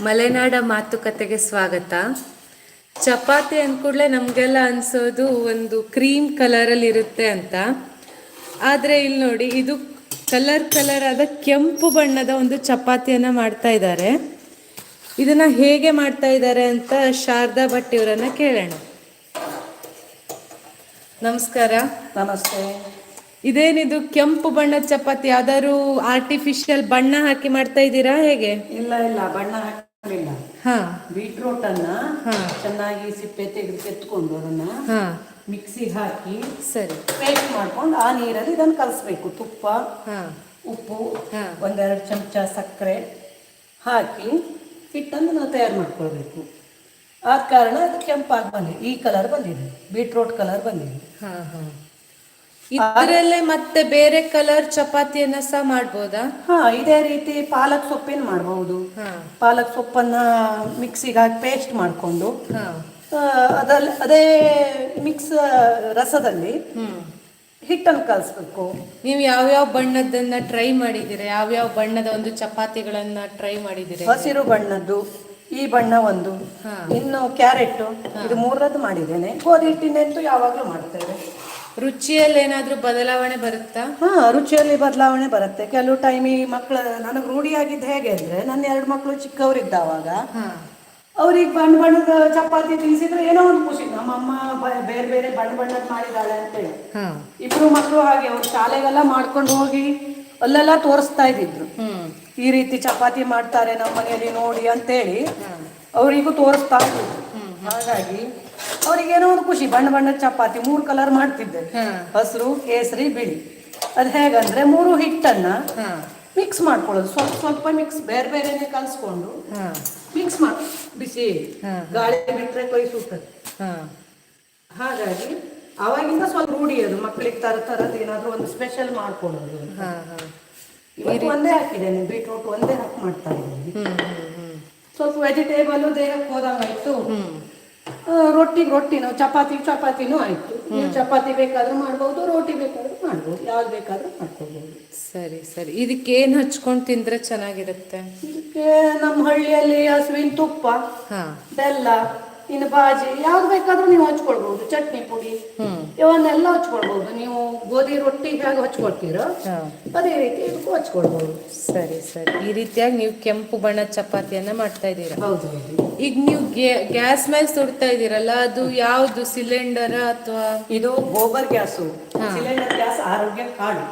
ಮಲೆನಾಡ ಮಾತುಕತೆಗೆ ಸ್ವಾಗತ. ಚಪಾತಿ ಅಂದ್ಕೂಡ್ಲೆ ನಮಗೆಲ್ಲ ಅನ್ಸೋದು ಒಂದು ಕ್ರೀಮ್ ಕಲರಲ್ಲಿ ಇರುತ್ತೆ ಅಂತ. ಆದರೆ ಇಲ್ಲಿ ನೋಡಿ ಇದು ಕಲರ್ ಕಲರ್ ಆದ ಕೆಂಪು ಬಣ್ಣದ ಒಂದು ಚಪಾತಿಯನ್ನು ಮಾಡ್ತಾ ಇದ್ದಾರೆ ಇದನ್ನ ಹೇಗೆ ಮಾಡ್ತಾ ಇದ್ದಾರೆ ಅಂತ ಶಾರದಾ ಭಟ್ ಇವರನ್ನು ಕೇಳೋಣ. ನಮಸ್ಕಾರ. ನಮಸ್ತೆ. ಇದೇನಿದು ಕೆಂಪು ಬಣ್ಣದ ಚಪಾತಿ? ಯಾವ್ದಾದ್ರು ಆರ್ಟಿಫಿಷಿಯಲ್ ಬಣ್ಣ ಹಾಕಿ ಮಾಡ್ತಾ ಇದ್ದೀರಾ ಹೇಗೆ? ಇಲ್ಲ ಇಲ್ಲ ಬಣ್ಣ ಹಾಕಲಿಲ್ಲ ಹಾ ಬೀಟ್ರೂಟ್ ಅನ್ನ. ಚೆನ್ನಾಗಿ ಸಿಪ್ಪೆ ತೆಗೆದು ಎತ್ಕೊಂಡು ಅದನ್ನ ಮಿಕ್ಸಿ ಹಾಕಿ ಸರಿ. ಪೇಸ್ಟ್ ಮಾಡ್ಕೊಂಡು ಆ ನೀರಲ್ಲಿ ಇದನ್ನು ಕಲಿಸ್ಬೇಕು. ತುಪ್ಪ ಉಪ್ಪು. ಒಂದೆರಡು ಚಮಚ ಸಕ್ಕರೆ ಹಾಕಿ ಹಿಟ್ಟನ್ನು ನಾವು ತಯಾರು ಮಾಡ್ಕೊಳ್ಬೇಕು. ಆದ ಕಾರಣ ಅದು ಕೆಂಪಾಗಿ ಬಂದಿದೆ. ಈ ಕಲರ್ ಬಂದಿದೆ. ಬೀಟ್ರೂಟ್ ಕಲರ್ ಬಂದಿದೆ. ಹಾ ಹಾ. ಇದರಲ್ಲೇ ಮತ್ತೆ ಬೇರೆ ಕಲರ್ ಚಪಾತಿಯನ್ನ ಸಹ ಮಾಡ್ಬೋದಾ? ಹಾ ಇದೇ ರೀತಿ ಪಾಲಕ್ ಸೊಪ್ಪಿನ ಮಾಡಬಹುದು. ಪಾಲಕ್ ಸೊಪ್ಪನ್ನ ಮಿಕ್ಸಿಗೆ ಹಾಕಿ ಪೇಸ್ಟ್ ಮಾಡಿಕೊಂಡು ಅದಲ್ಲಿ ಅದೇ ಮಿಕ್ಸ್ ರಸದಲ್ಲಿ ಹಿಟ್ಟನ್ನು ಕಲಿಸ್ಬೇಕು. ನೀವು ಯಾವ್ಯಾವ ಬಣ್ಣದನ್ನ ಟ್ರೈ ಮಾಡಿದ್ದೀರಾ? ಯಾವ್ಯಾವ ಬಣ್ಣದ ಒಂದು ಚಪಾತಿಗಳನ್ನ ಟ್ರೈ ಮಾಡಿದಿರ ಹಸಿರು ಬಣ್ಣದ್ದು ಈ ಬಣ್ಣ ಒಂದು. ಇನ್ನು ಕ್ಯಾರೆಟ್ ಇದು ಮೂರದ್ದು ಮಾಡಿದ್ದೇನೆ. ಗೋಧಿ ಹಿಟ್ಟಿನಂತೂ ಯಾವಾಗಲೂ ಮಾಡ್ತೇವೆ. ರುಚಿಯಲ್ಲಿ ಏನಾದ್ರೂ ಬದಲಾವಣೆ ಬರುತ್ತಾ? ಹಾ ರುಚಿಯಲ್ಲಿ ಬದಲಾವಣೆ ಬರುತ್ತೆ. ಕೆಲವು ಟೈಮ್ ಈ ಮಕ್ಕಳ ನನಗೆ ರೂಢಿಯಾಗಿದ್ದು ಹೇಗೆ ಅಂದ್ರೆ ನನ್ನ ಎರಡು ಮಕ್ಕಳು ಚಿಕ್ಕವರಿದ್ದಾವಾಗ ಅವ್ರಿಗೆ ಬಣ್ಣ ಬಣ್ಣದ ಚಪಾತಿ ತಿನ್ಸಿದ್ರೆ ಏನೋ ಒಂದು ಖುಷಿ. ನಮ್ಮಮ್ಮ ಅಮ್ಮ ಬೇರೆ ಬೇರೆ ಬಣ್ಣ ಬಣ್ಣದ ಮಾಡಿದಾಳೆ ಅಂತೇಳಿ ಇಬ್ರು ಮಕ್ಕಳು ಹಾಗೆ ಅವ್ರು ಶಾಲೆಗೆಲ್ಲ ಮಾಡ್ಕೊಂಡು ಹೋಗಿ ಅಲ್ಲೆಲ್ಲ ತೋರಿಸ್ತಾ ಇದ್ದಿದ್ರು. ಈ ರೀತಿ ಚಪಾತಿ ಮಾಡ್ತಾರೆ ನಮ್ಮ ಮನೆಯಲ್ಲಿ ನೋಡಿ ಅಂತೇಳಿ ಅವರಿಗೂ ತೋರಿಸ್ತಾ ಇದ್ರು ಹಾಗಾಗಿ ಅವ್ರಿಗೇನೋ ಒಂದು ಖುಷಿ. ಬಣ್ಣ ಬಣ್ಣದ ಚಪಾತಿ ಮೂರು ಕಲರ್ ಮಾಡ್ತಿದ್ದೆ. ಹಸಿರು ಕೇಸರಿ ಬಿಳಿ. ಅದು ಹೇಗಂದ್ರೆ ಮೂರು ಹಿಟ್ಟನ್ನ ಮಿಕ್ಸ್ ಮಾಡ್ಕೊಳ್ಳೋದು. ಸ್ವಲ್ಪ ಸ್ವಲ್ಪ ಮಿಕ್ಸ್ ಬೇರೆ ಬೇರೆನೆ ಕಲ್ಸ್ಕೊಂಡು ಮಿಕ್ಸ್ ಮಾಡಿ ಬಿಸಿ ಗಾಳಿ ಬಿಟ್ರೆ ಕೈ ಸುಟ್ಟದು. ಹಾಗಾಗಿ ಅವಾಗಿಂದ ಸ್ವಲ್ಪ ರೂಢಿ ಅದು ಮಕ್ಕಳಿಗೆ ತರ ತರದ್ ಏನಾದ್ರೂ ಒಂದು ಸ್ಪೆಷಲ್ ಮಾಡ್ಕೊಳ್ಳೋದು ಒಂದೇ ಹಾಕಿದ್ದೇನೆ. ಬೀಟ್ರೂಟ್ ಒಂದೇ ಹಾಕಿ ಮಾಡ್ತಾ ಇದ್ದೀನಿ. ಸ್ವಲ್ಪ ವೆಜಿಟೇಬಲ್ ದೇಹಕ್ಕೆ ಹೋದಂಗಾಯ್ತು ರೊಟ್ಟಿಗೆ ರೊಟ್ಟಿ ನಾವು ಚಪಾತಿ ಚಪಾತಿನೂ ಆಯ್ತು. ನೀವು ಚಪಾತಿ ಬೇಕಾದ್ರೂ ಮಾಡ್ಬೋದು ರೊಟ್ಟಿ ಬೇಕಾದ್ರೂ ಮಾಡ್ಬೋದು ಯಾವ್ದು ಬೇಕಾದ್ರೂ ಮಾಡ್ಕೋಬಹುದು ಸರಿ ಸರಿ. ಇದಕ್ಕೆ ಏನು ಹಚ್ಕೊಂಡು ತಿಂದ್ರೆ ಚೆನ್ನಾಗಿರುತ್ತೆ? ಇದಕ್ಕೆ ನಮ್ಮ ಹಳ್ಳಿಯಲ್ಲಿ ಹಸುವಿನ ತುಪ್ಪ ಬೆಲ್ಲ ಇನ್ನು ಬಾಜಿ ಯಾವ್ದು ಬೇಕಾದ್ರೂ ನೀವು ಹಚ್ಕೊಳ್ಬಹುದು ಚಟ್ನಿ ಪುಡಿ ಇವನ್ನೆಲ್ಲ ಹಚ್ಕೊಳ್ಬಹುದು ನೀವು ಗೋಧಿ ರೊಟ್ಟಿ ಹೇಗೆ ಹಚ್ಕೊಳ್ತೀರೋ? ಅದೇ ರೀತಿ ಇದಕ್ಕೂ ಹಚ್ಕೊಳ್ಬಹುದು ಸರಿ ಸರಿ. ಈ ರೀತಿಯಾಗಿ ನೀವು ಕೆಂಪು ಬಣ್ಣ ಚಪಾತಿಯನ್ನ ಮಾಡ್ತಾ ಇದ್ದೀರಾ? ಹೌದು ಈಗ ನೀವು ಗ್ಯಾಸ್ ಮೇಲೆ ಸುಡ್ತಾ ಇದ್ದೀರಲ್ಲ ಅದು ಯಾವ್ದು ಸಿಲಿಂಡರ್ ಅಥವಾ? ಇದು ಗೋಬರ್ ಗ್ಯಾಸು. ಸಿಲಿಂಡರ್ ಗ್ಯಾಸ್ ಆರೋಗ್ಯ ಕಾಡು.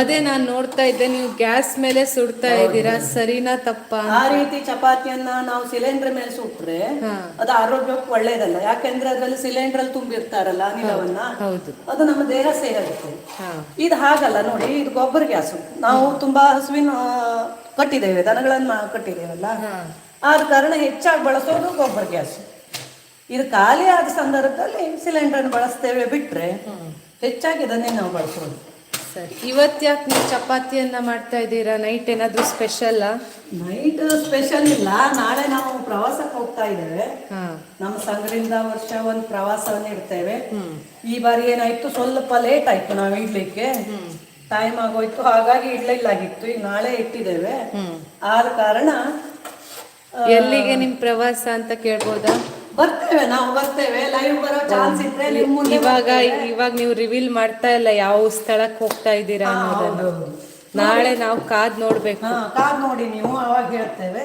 ಅದೇ ನಾನು ನೋಡ್ತಾ ಇದ್ದೆ ನೀವು ಗ್ಯಾಸ್ ಮೇಲೆ ಸುಡ್ತಾ ಇದ್ದೀರಾ ಸರಿನಾ ತಪ್ಪಾ? ಆ ರೀತಿ ಚಪಾತಿಯನ್ನ ನಾವು ಸಿಲಿಂಡರ್ ಮೇಲೆ ಸುಟ್ರೆ ಅದು ಆರೋಗ್ಯಕ್ಕೆ ಒಳ್ಳೇದಲ್ಲ. ಯಾಕೆಂದ್ರೆ ಅದರಲ್ಲಿ ಸಿಲಿಂಡರ್ ಅಲ್ಲಿ ತುಂಬಿರ್ತಾರಲ್ಲ ಅನಿಲವನ್ನ? ಅದು ನಮ್ಮ ದೇಹ ಸೇರುತ್ತೆ. ಇದು ಹಾಗಲ್ಲ ನೋಡಿ ಇದು ಗೊಬ್ಬರ ಗ್ಯಾಸು. ನಾವು ತುಂಬಾ ಹಸುವಿನ ಕಟ್ಟಿದ್ದೇವೆ ದನಗಳನ್ನ ಕಟ್ಟಿದ್ದೇವಲ್ಲ? ಆದ ಕಾರಣ ಹೆಚ್ಚಾಗಿ ಬಳಸೋದು ಗೊಬ್ಬರ ಗ್ಯಾಸ್. ಇದು ಖಾಲಿ ಆದ ಸಂದರ್ಭದಲ್ಲಿ ಸಿಲಿಂಡರ್ ಬಳಸ್ತೇವೆ ಬಿಟ್ರೆ ಹೆಚ್ಚಾಗಿ ಇದನ್ನೇ ನಾವು ಬಳಸೋದು. ಸರಿ. ಇವತ್ತು ಯಾಕೆ ನೀವು ಚಪಾತಿಯನ್ನ ಮಾಡ್ತಾ ಇದ್ದೀರಾ? ನೈಟ್ ಏನಾದ್ರೂ ಸ್ಪೆಷಲ್ ನೈಟ್ ಸ್ಪೆಷಲ್ ಇಲ್ಲ. ನಾಳೆ ನಾವು ಪ್ರವಾಸಕ್ಕೆ ಹೋಗ್ತಾ ಇದ್ದೇವೆ. ನಮ್ಮ ಸಂಘದಿಂದ ವರ್ಷ ಒಂದು ಪ್ರವಾಸವನ್ನು ಇಡ್ತೇವೆ. ಈ ಬಾರಿ ಏನಾಯ್ತು? ಸ್ವಲ್ಪ ಲೇಟ್ ಆಯ್ತು ನಾವು ಇಡ್ಲಿಕ್ಕೆ. ಟೈಮ್ ಆಗೋಯ್ತು. ಹಾಗಾಗಿ ಇಡ್ಲಿಲ್ಲಾಗಿತ್ತು. ಈಗ ನಾಳೆ ಇಟ್ಟಿದ್ದೇವೆ. ಆದ ಕಾರಣ ಎಲ್ಲಿಗೆ ನಿಮ್ ಪ್ರವಾಸ ಅಂತ ಕೇಳ್ಬೋದಾ? ಬರ್ತೇವೆ ನಾವು ಬರ್ತೇವೆ. ಲೈವ್ ಬರೋ ಚಾನ್ಸ್ ಇದ್ರೆ ನಿಮ್ ಮುಂದೆ ಇವಾಗ ಇವಾಗ ನೀವು ರಿವೀಲ್ ಮಾಡ್ತಾ ಇಲ್ಲ ಯಾವ ಸ್ಥಳಕ್ಕೆ ಹೋಗ್ತಾ ಇದ್ದೀರಾ ಅನ್ನೋದನ್ನು. ನಾಳೆ ನಾವು ಕಾದ್ ನೋಡ್ಬೇಕು. ಕಾದ್ ನೋಡಿ ನೀವು ಅವಾಗ ಹೇಳ್ತೇವೆ.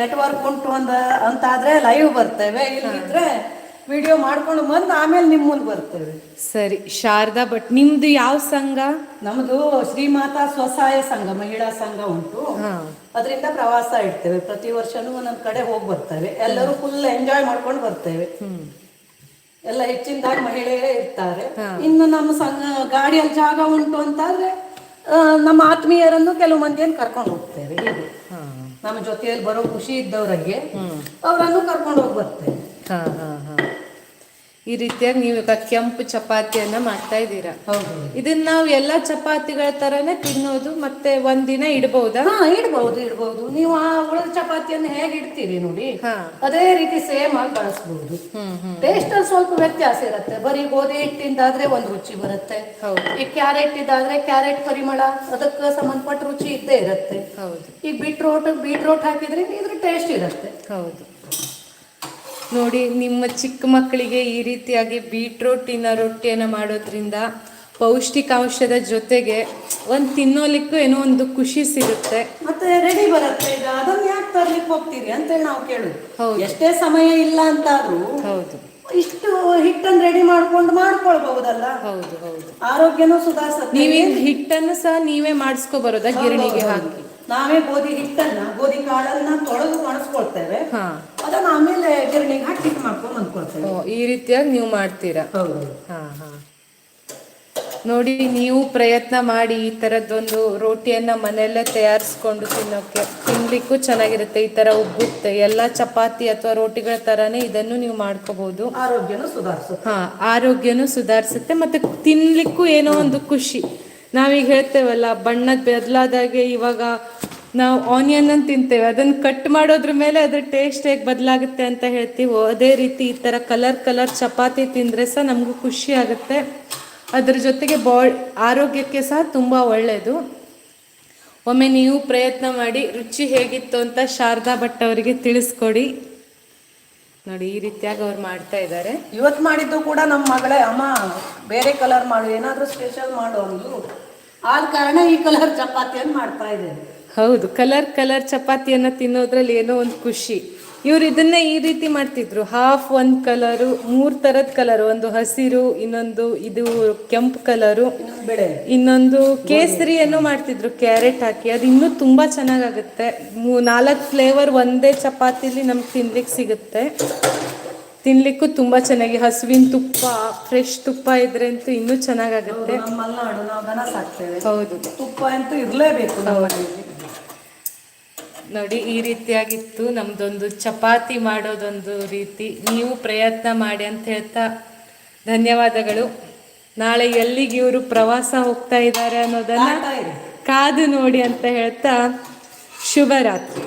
ನೆಟ್ವರ್ಕ್ ಉಂಟು ಅಂದ ಅಂತಾದ್ರೆ ಲೈವ್ ಬರ್ತೇವೆ. ಇಲ್ಲಿದ್ರೆ ವಿಡಿಯೋ ಮಾಡ್ಕೊಂಡು ಬಂದು ಆಮೇಲೆ ನಿಮ್ಮ ಮುಂದೆ ಬರ್ತೇವೆ. ಸರಿ ಶಾರದಾ ಭಟ್ ನಿಮ್ದು ಯಾವ ಸಂಘ? ನಮ್ದು ಶ್ರೀಮಾತಾ ಸ್ವಸಹಾಯ ಸಂಘ ಮಹಿಳಾ ಸಂಘ ಉಂಟು. ಅದರಿಂದ ಪ್ರವಾಸ ಇಡ್ತೇವೆ. ಪ್ರತಿ ವರ್ಷನೂ ಒಂದೊಂದ್ ಕಡೆ ಹೋಗಿ ಬರ್ತೇವೆ. ಎಲ್ಲರೂ ಫುಲ್ ಎಂಜಾಯ್ ಮಾಡ್ಕೊಂಡು ಬರ್ತೇವೆ. ಎಲ್ಲ ಹೆಚ್ಚಿನದಾಗಿ ಮಹಿಳೆಯರೇ ಇರ್ತಾರೆ. ಇನ್ನು ನಮ್ಮ ಸಂಘ ಗಾಡಿಯಲ್ಲಿ ಜಾಗ ಉಂಟು ಅಂತಾದ್ರೆ ನಮ್ಮ ಆತ್ಮೀಯರನ್ನು ಕೆಲವು ಮಂದಿಯನ್ನು ಕರ್ಕೊಂಡು ಹೋಗ್ತೇವೆ. ಹೀಗೆ. ನಮ್ಮ ಜೊತೆಯಲ್ಲಿ ಬರೋ ಖುಷಿ ಇದ್ದವರಿಗೆ ಅವರನ್ನು ಕರ್ಕೊಂಡು ಹೋಗಿ ಬರ್ತೇವೆ. ಈ ರೀತಿಯಾಗಿ ನೀವು ಈಗ ಕೆಂಪು ಚಪಾತಿಯನ್ನ ಮಾಡ್ತಾ ಇದ್ದೀರಾ. ಇದನ್ನ ನಾವು ಎಲ್ಲಾ ಚಪಾತಿಗಳ ತರನೇ ತಿನ್ನೋದು ಮತ್ತೆ ಒಂದಿನ ಇಡಬಹುದಾ ಹಾ ಇಡಬಹುದು ಇಡಬಹುದು ನೀವು ಆ ಉಳಿದ ಚಪಾತಿಯನ್ನು ಹೇಗೆ ಇಡ್ತೀರಿ ನೋಡಿ ಅದೇ ರೀತಿ ಸೇಮ್ ಆಗಿ ಬಳಸಬಹುದು ಟೇಸ್ಟ್ ಅಲ್ಲಿ ಸ್ವಲ್ಪ ವ್ಯತ್ಯಾಸ ಇರುತ್ತೆ. ಬರೀ ಗೋಧಿ ಹಿಟ್ಟಿಂದಾದ್ರೆ ಒಂದು ರುಚಿ ಬರುತ್ತೆ. ಈ ಕ್ಯಾರೆಟ್ ಇದಾದ್ರೆ ಕ್ಯಾರೆಟ್ ಪರಿಮಳ ಅದಕ್ಕೆ ಸಂಬಂಧಪಟ್ಟ ರುಚಿ ಇದ್ದೇ ಇರುತ್ತೆ. ಈಗ ಈ ಬೀಟ್ರೋಟ್ ಬೀಟ್ರೋಟ್ ಹಾಕಿದ್ರೆ ಇದ್ರ ಟೇಸ್ಟ್ ಇರುತ್ತೆ. ಹೌದು. ನೋಡಿ ನಿಮ್ಮ ಚಿಕ್ಕ ಮಕ್ಕಳಿಗೆ ಈ ರೀತಿಯಾಗಿ ಬೀಟ್ರೋಟಿನ ರೊಟ್ಟಿಯನ್ನು ಮಾಡೋದ್ರಿಂದ ಪೌಷ್ಟಿಕಾಂಶದ ಜೊತೆಗೆ ಒಂದು ತಿನ್ನೋಲಿಕ್ಕೂ ಏನೋ ಒಂದು ಖುಷಿ ಸಿಗುತ್ತೆ. ಮತ್ತೆ ರೆಡಿ ಬರುತ್ತೆ. ಈಗ ಅದನ್ನ ಯಾಕೆ ತರ್ಲಿಕ್ಕೆ ಹೋಗ್ತೀರಿ ಅಂತೇಳಿ ನಾವು ಕೇಳುದು. ಹೌದು. ಎಷ್ಟೇ ಸಮಯ ಇಲ್ಲ ಅಂತಾದ್ರೂ ಹೌದು. ಇಷ್ಟು ಹಿಟ್ಟನ್ನು ರೆಡಿ ಮಾಡ್ಕೊಂಡು ಮಾಡ್ಕೊಳ್ಬಹುದಲ್ಲ? ಹೌದು ಹೌದು. ಆರೋಗ್ಯನೂ ಸುಧಾರಿಸುತ್ತೆ. ನೀವೇ ಹಿಟ್ಟನ್ನು ಸಹ ನೀವೇ ಮಾಡಿಸ್ಕೊ ಬರೋದಾ ಗಿರಣಿಗೆ ಹಾಕಿ? ನಾವೇ ಗೋಧಿ ಹಿಟ್ಟನ್ನ ಗೋಧಿ ಕಾಳನ್ನ ತೊಳೆದು ಒಣಸ್ಕೊಳ್ತೇವೆ. ಅದನ್ನ ಆಮೇಲೆ ಗಿರಣಿಗೆ ಹಾಕಿ ಹಿಟ್ಟು ಮಾಡ್ಕೊಂಡು ಅಂದ್ಕೊಳ್ತೇವೆ ಈ ರೀತಿಯಾಗಿ ನೀವು ಮಾಡ್ತೀರಾ? ಹೌದು. ಹಾ ಹಾ. ನೋಡಿ ನೀವು ಪ್ರಯತ್ನ ಮಾಡಿ ಈ ತರದೊಂದು ರೋಟಿಯನ್ನ ಮನೆಯಲ್ಲೇ ತಯಾರಿಸ್ಕೊಂಡು ತಿನ್ನೋಕೆ ತಿನ್ಲಿಕ್ಕೂ ಚೆನ್ನಾಗಿರುತ್ತೆ. ಈ ತರ ಉಬ್ಬುತ್ತೆ ಎಲ್ಲ ಚಪಾತಿ ಅಥವಾ ರೋಟಿಗಳ ತರಾನೇ ಇದನ್ನು ನೀವು ಮಾಡ್ಕೋಬಹುದು ಆರೋಗ್ಯನೂ ಸುಧಾರಿಸುತ್ತೆ. ಹಾ ಆರೋಗ್ಯನೂ ಸುಧಾರಿಸುತ್ತೆ ಮತ್ತೆ ತಿನ್ಲಿಕ್ಕೂ ಏನೋ ಒಂದು ಖುಷಿ. ನಾವೀಗ ಹೇಳ್ತೇವಲ್ಲ, ಬಣ್ಣದ ಬದಲಾದಾಗೆ ಇವಾಗ ನಾವು ಆನಿಯನ್ ತಿಂತೇವೆ. ಅದನ್ನ ಕಟ್ ಮಾಡೋದ್ರ ಮೇಲೆ ಅದ್ರ ಟೇಸ್ಟ್ ಹೇಗೆ ಬದಲಾಗುತ್ತೆ ಅಂತ ಹೇಳ್ತೀವೋ, ಅದೇ ರೀತಿ ಈ ಥರ ಕಲರ್ ಕಲರ್ ಚಪಾತಿ ತಿಂದರೆ ಸಹ ನಮಗೂ ಖುಷಿ ಆಗುತ್ತೆ. ಅದ್ರ ಜೊತೆಗೆ ಬಾಳ್ ಆರೋಗ್ಯಕ್ಕೆ ಸಹ ತುಂಬ ಒಳ್ಳೆಯದು ಒಮ್ಮೆ ನೀವು ಪ್ರಯತ್ನ ಮಾಡಿ, ರುಚಿ ಹೇಗಿತ್ತು ಅಂತ ಶಾರದಾ ಭಟ್ ಅವರಿಗೆ ತಿಳಿಸ್ಕೊಡಿ. ನೋಡಿ, ಈ ರೀತಿಯಾಗಿ ಅವ್ರು ಮಾಡ್ತಾ ಇದ್ದಾರೆ. ಇವತ್ತು ಮಾಡಿದ್ದು ಕೂಡ ನಮ್ಮ ಮಗಳೇ, ಅಮ್ಮ, ಬೇರೆ ಕಲರ್ ಮಾಡು, ಏನಾದರೂ ಸ್ಪೆಷಲ್ ಮಾಡು ಆದ ಕಾರಣ ಈ ಕಲರ್ ಚಪಾತಿಯನ್ನು ಮಾಡ್ತಾ ಇದ್ದೇನೆ. ಹೌದು, ಕಲರ್ ಕಲರ್ ಚಪಾತಿಯನ್ನ ತಿನ್ನೋದ್ರಲ್ಲಿ ಏನೋ ಒಂದು ಖುಷಿ. ಇವ್ರು ಇದನ್ನೇ ಈ ರೀತಿ ಮಾಡ್ತಿದ್ರು. ಹಾಫ್ ಒಂದು ಕಲರು ಮೂರು ಥರದ ಕಲರ್ ಒಂದು ಹಸಿರು, ಇನ್ನೊಂದು ಇದು ಕೆಂಪು ಕಲರು ಇನ್ನೊಂದು ಕೇಸರಿಯನ್ನು ಮಾಡ್ತಿದ್ರು, ಕ್ಯಾರೆಟ್ ಹಾಕಿ. ಅದು ಇನ್ನೂ ತುಂಬಾ ಚೆನ್ನಾಗಾಗುತ್ತೆ. ನಾಲ್ಕು ಫ್ಲೇವರ್ ಒಂದೇ ಚಪಾತಿಲಿ ನಮ್ಗೆ ತಿನ್ಲಿಕ್ಕೆ ಸಿಗುತ್ತೆ. ತಿನ್ಲಿಕ್ಕೂ ತುಂಬಾ ಚೆನ್ನಾಗಿ ಹಸುವಿನ ತುಪ್ಪ ಫ್ರೆಶ್ ತುಪ್ಪ ಇದ್ರೆ ಅಂತೂ ಇನ್ನೂ ಚೆನ್ನಾಗಾಗುತ್ತೆ. ಹೌದು ತುಪ್ಪ ಅಂತೂ ಇರಲೇಬೇಕು ನೋಡಿ ಈ ರೀತಿಯಾಗಿತ್ತು ನಮ್ದೊಂದು ಚಪಾತಿ ಮಾಡೋದೊಂದು ರೀತಿ. ನೀವು ಪ್ರಯತ್ನ ಮಾಡಿ ಅಂತ ಹೇಳ್ತಾ ಧನ್ಯವಾದಗಳು. ನಾಳೆ ಎಲ್ಲಿಗೆ ಇವರು ಪ್ರವಾಸ ಹೋಗ್ತಾ ಇದ್ದಾರೆ ಅನ್ನೋದನ್ನ ಕಾದು ನೋಡಿ ಅಂತ ಹೇಳ್ತಾ ಶುಭರಾತ್ರಿ.